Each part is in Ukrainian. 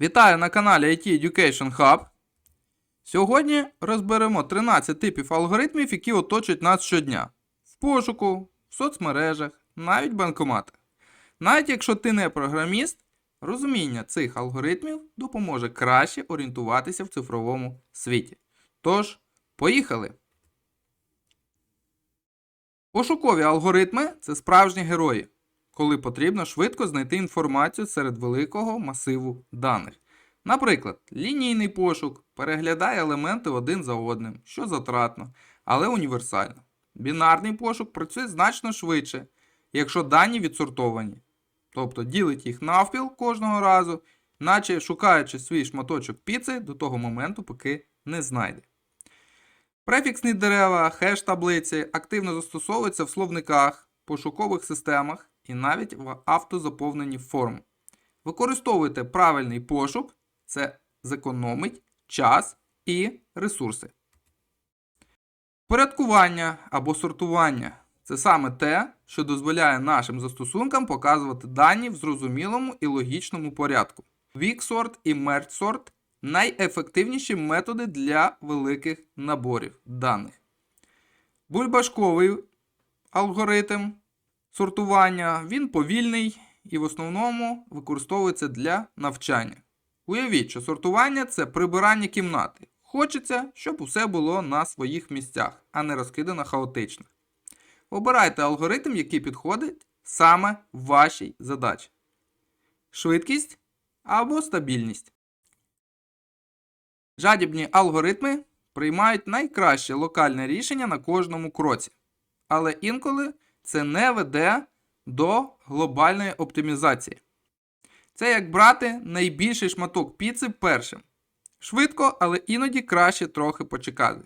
Вітаю на каналі IT Education Hub. Сьогодні розберемо 13 типів алгоритмів, які оточують нас щодня. В пошуку, в соцмережах, навіть банкоматах. Навіть якщо ти не програміст, розуміння цих алгоритмів допоможе краще орієнтуватися в цифровому світі. Тож, поїхали! Пошукові алгоритми це справжні герої, коли потрібно швидко знайти інформацію серед великого масиву даних. Наприклад, лінійний пошук переглядає елементи один за одним, що затратно, але універсально. Бінарний пошук працює значно швидше, якщо дані відсортовані. Тобто ділить їх навпіл кожного разу, наче шукаючи свій шматочок піци до того моменту, поки не знайде. Префіксні дерева, хеш-таблиці активно застосовуються в словниках, пошукових системах і навіть в автозаповненні форм. Використовуйте правильний пошук, це зекономить час і ресурси. Порядкування або сортування це саме те, що дозволяє нашим застосункам показувати дані в зрозумілому і логічному порядку. Quicksort і MergeSort – найефективніші методи для великих наборів даних. Бульбашковий алгоритм сортування він повільний і в основному використовується для навчання. Уявіть, що сортування це прибирання кімнати. Хочеться, щоб усе було на своїх місцях, а не розкидано хаотично. Обирайте алгоритм, який підходить саме вашій задачі. Швидкість або стабільність. Жадібні алгоритми приймають найкраще локальне рішення на кожному кроці. Але інколи це не веде до глобальної оптимізації. Це як брати найбільший шматок піци першим. Швидко, але іноді краще трохи почекати.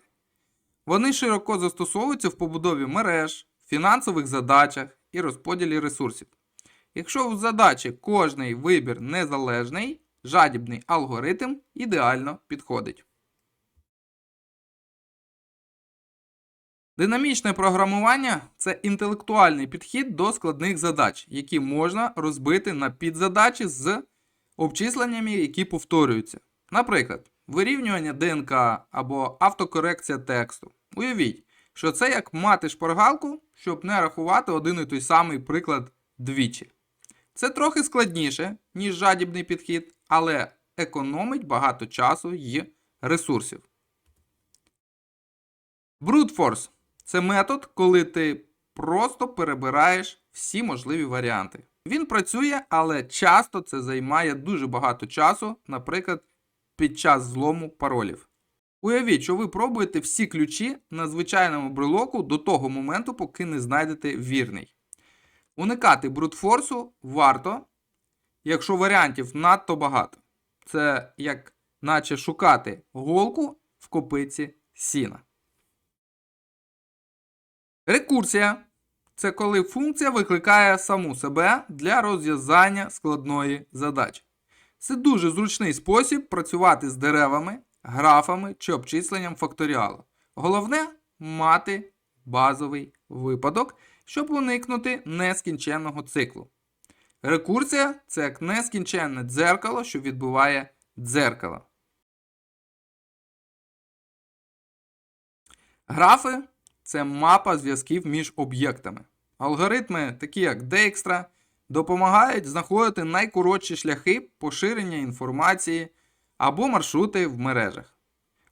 Вони широко застосовуються в побудові мереж, фінансових задачах і розподілі ресурсів. Якщо в задачі кожний вибір незалежний, жадібний алгоритм ідеально підходить. Динамічне програмування це інтелектуальний підхід до складних задач, які можна розбити на підзадачі з обчисленнями, які повторюються. Наприклад, вирівнювання ДНК або автокорекція тексту. Уявіть, що це як мати шпаргалку, щоб не рахувати один і той самий приклад двічі. Це трохи складніше, ніж жадібний підхід, але економить багато часу і ресурсів. Force це метод, коли ти просто перебираєш всі можливі варіанти. Він працює, але часто це займає дуже багато часу, наприклад, під час злому паролів. Уявіть, що ви пробуєте всі ключі на звичайному брелоку до того моменту, поки не знайдете вірний. Уникати брутфорсу варто, якщо варіантів надто багато. Це як наче шукати голку в копиці сіна. Рекурсія це коли функція викликає саму себе для розв'язання складної задачі. Це дуже зручний спосіб працювати з деревами, графами чи обчисленням факторіалу. Головне мати базовий випадок, щоб уникнути нескінченного циклу. Рекурсія це як нескінченне дзеркало, що відбиває дзеркало. Графи це мапа зв'язків між об'єктами. Алгоритми, такі як Dijkstra, допомагають знаходити найкоротші шляхи поширення інформації або маршрути в мережах.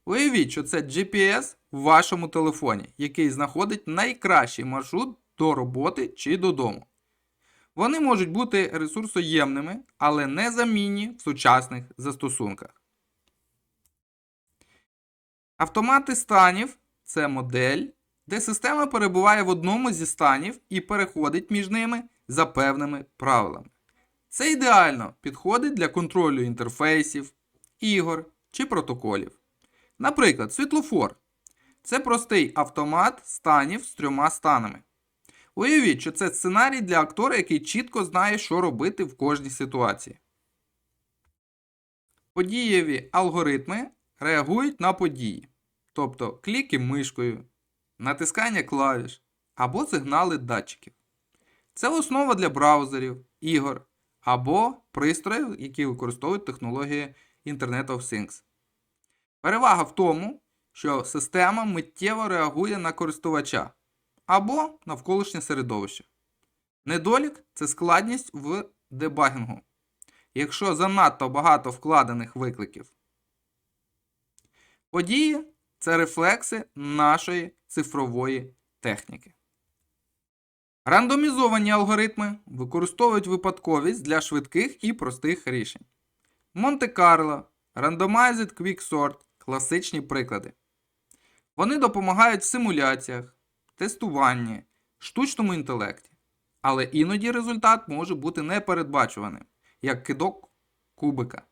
Уявіть, що це GPS в вашому телефоні, який знаходить найкращий маршрут до роботи чи додому. Вони можуть бути ресурсоємними, але незамінні в сучасних застосунках. Автомати станів це модель, де система перебуває в одному зі станів і переходить між ними за певними правилами. Це ідеально підходить для контролю інтерфейсів, ігор чи протоколів. Наприклад, світлофор це простий автомат станів з трьома станами. Уявіть, що це сценарій для актора, який чітко знає, що робити в кожній ситуації. Подієві алгоритми реагують на події, тобто кліки мишкою, натискання клавіш або сигнали датчиків. Це основа для браузерів, ігор, або пристроїв, які використовують технології Internet of Things. Перевага в тому, що система миттєво реагує на користувача або навколишнє середовище. Недолік це складність в дебагінгу, якщо занадто багато вкладених викликів. Події це рефлекси нашої цифрової техніки. Рандомізовані алгоритми використовують випадковість для швидких і простих рішень. Монте-Карло, Randomized Quicksort класичні приклади. Вони допомагають в симуляціях, тестуванні, штучному інтелекті. Але іноді результат може бути непередбачуваним, як кидок кубика.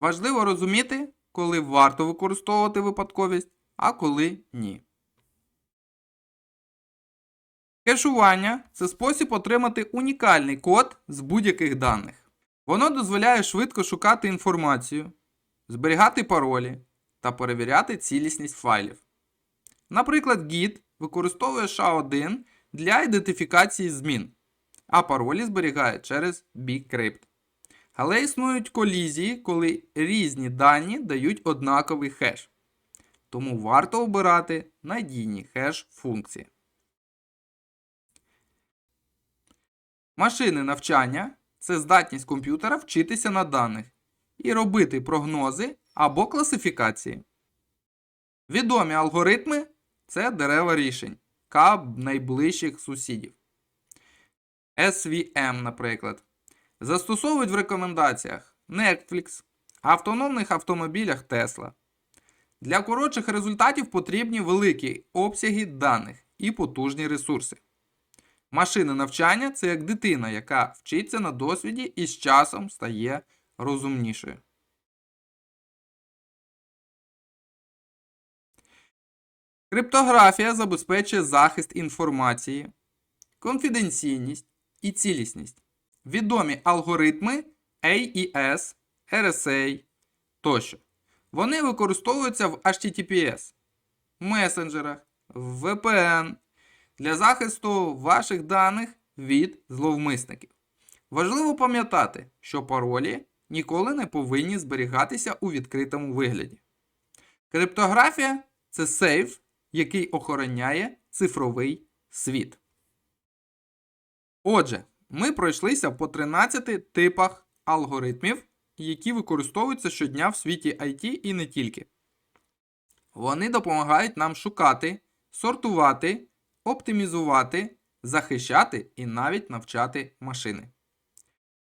Важливо розуміти, коли варто використовувати випадковість, а коли ні. Кешування це спосіб отримати унікальний код з будь-яких даних. Воно дозволяє швидко шукати інформацію, зберігати паролі та перевіряти цілісність файлів. Наприклад, Git використовує SHA-1 для ідентифікації змін, а паролі зберігає через Bcrypt. Але існують колізії, коли різні дані дають однаковий хеш. Тому варто обирати надійні хеш-функції. Машини навчання це здатність комп'ютера вчитися на даних і робити прогнози або класифікації. Відомі алгоритми це дерева рішень каб найближчих сусідів. SVM, наприклад. Застосовують в рекомендаціях Netflix, автономних автомобілях Tesla. Для коротших результатів потрібні великі обсяги даних і потужні ресурси. Машини навчання це як дитина, яка вчиться на досвіді і з часом стає розумнішою. Криптографія забезпечує захист інформації, конфіденційність і цілісність. Відомі алгоритми AES, RSA тощо. Вони використовуються в HTTPS, месенджерах, в VPN для захисту ваших даних від зловмисників. Важливо пам'ятати, що паролі ніколи не повинні зберігатися у відкритому вигляді. Криптографія це сейф, який охороняє цифровий світ. Отже, ми пройшлися по 13 типах алгоритмів, які використовуються щодня в світі IT і не тільки. Вони допомагають нам шукати, сортувати, оптимізувати, захищати і навіть навчати машини.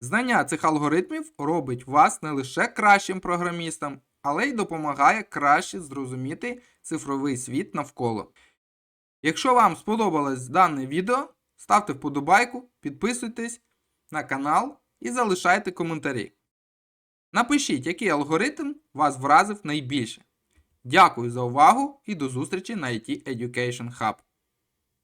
Знання цих алгоритмів робить вас не лише кращим програмістом, але й допомагає краще зрозуміти цифровий світ навколо. Якщо вам сподобалось дане відео, ставте вподобайку, підписуйтесь на канал і залишайте коментарі. Напишіть, який алгоритм вас вразив найбільше. Дякую за увагу і до зустрічі на IT Education Hub.